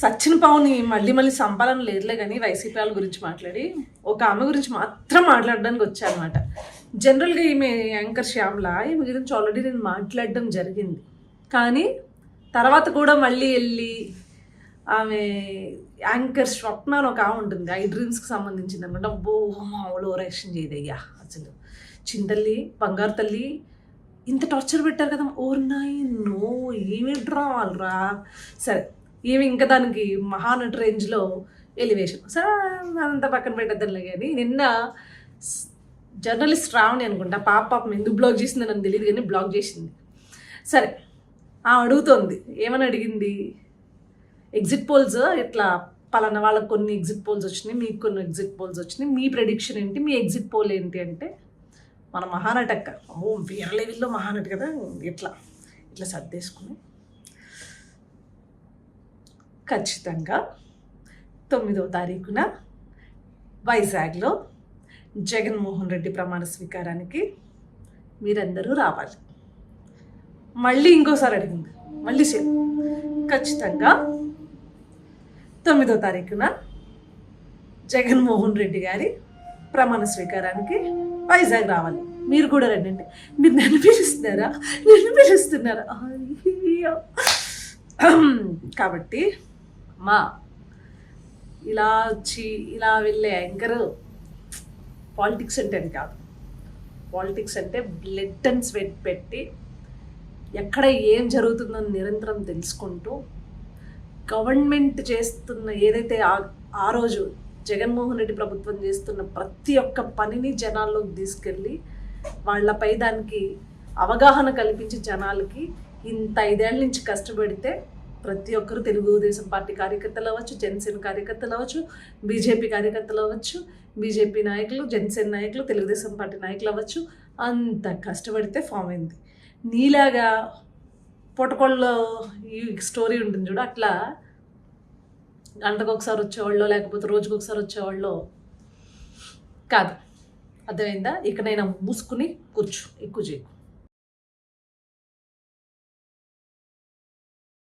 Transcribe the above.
సచిన్ పవన్ మళ్ళీ మళ్ళీ సంపాదన లేదులే కానీ వైసీపీ వాళ్ళ గురించి మాట్లాడి ఒక ఆమె గురించి మాత్రం మాట్లాడడానికి వచ్చానమాట జనరల్గా ఈమె యాంకర్ శ్యామ్ల ఈమె గురించి ఆల్రెడీ నేను మాట్లాడడం జరిగింది. కానీ తర్వాత కూడా మళ్ళీ వెళ్ళి ఆమె యాంకర్ స్వప్న అని ఒక ఆమె ఉంటుంది. ఐ డ్రీమ్స్కి సంబంధించింది అనమాట అబ్బో మామూలు ఓవరాక్షన్ చేయదయ్యా అసలు. చింతల్లి బంగారు తల్లి ఇంత టార్చర్ పెట్టారు కదా ఓర్నాయి నో ఏమి డ్రామాలు సరే ఏమి ఇంకా దానికి మహానటి రేంజ్లో ఎలివేషన్ సరే అదంతా పక్కన పెట్టద్దులే కానీ నిన్న జర్నలిస్ట్ రావని అనుకుంటా పాప పాపం ఎందుకు బ్లాక్ చేసిందో నాకు తెలియదు కానీ బ్లాక్ చేసింది. సరే ఆ అడుగుతోంది ఏమని అడిగింది? ఎగ్జిట్ పోల్స్ ఇట్లా పలానా వాళ్ళకి కొన్ని ఎగ్జిట్ పోల్స్ వచ్చినాయి మీకు కొన్ని ఎగ్జిట్ పోల్స్ వచ్చినాయి మీ ప్రెడిక్షన్ ఏంటి మీ ఎగ్జిట్ పోల్ ఏంటి అంటే మన మహానటక్క ఓ వేరే లెవెల్లో మహానటి కదా ఇట్లా ఇట్లా సర్దేసుకుని ఖచ్చితంగా తొమ్మిదవ తారీఖున వైజాగ్లో జగన్మోహన్ రెడ్డి ప్రమాణ స్వీకారానికి మీరందరూ రావాలి. మళ్ళీ ఇంకోసారి అడిగింది. మళ్ళీ సేమ్ ఖచ్చితంగా తొమ్మిదో తారీఖున జగన్మోహన్ రెడ్డి గారి ప్రమాణ స్వీకారానికి వైజాగ్ రావాలి. మీరు కూడా రండి మీరు నన్ను పిలుస్తున్నారా? నన్ను పిలుస్తున్నారా? కాబట్టి మా ఇలా వచ్చి ఇలా వెళ్ళే యాంకర్ పాలిటిక్స్ అంటే అని కాదు. పాలిటిక్స్ అంటే బ్లడ్ అండ్ స్వెట్ పెట్టి ఎక్కడ ఏం జరుగుతుందో నిరంతరం తెలుసుకుంటూ గవర్నమెంట్ చేస్తున్న ఏదైతే ఆ ఆ రోజు జగన్మోహన్ రెడ్డి ప్రభుత్వం చేస్తున్న ప్రతి ఒక్క పనిని జనాల్లోకి తీసుకెళ్ళి వాళ్ళపై దానికి అవగాహన కల్పించి జనాలకి ఇంత ఐదేళ్ళ నుంచి కష్టపడితే ప్రతి ఒక్కరు తెలుగుదేశం పార్టీ కార్యకర్తలు అవ్వచ్చు జనసేన కార్యకర్తలు అవ్వచ్చు బీజేపీ కార్యకర్తలు అవ్వచ్చు బీజేపీ నాయకులు జనసేన నాయకులు తెలుగుదేశం పార్టీ నాయకులు అవ్వచ్చు. అంత కష్టపడితే ఫామ్ అయింది. నీలాగా పొటకొళ్ళలో ఈ స్టోరీ ఉంటుంది చూడు అట్లా గంటకు ఒకసారి వచ్చేవాళ్ళు లేకపోతే రోజుకు ఒకసారి వచ్చేవాళ్ళు కాదు. అర్థమైందా? ఇకనైనా మూసుకుని కూర్చు ఎక్కువ చేయకు.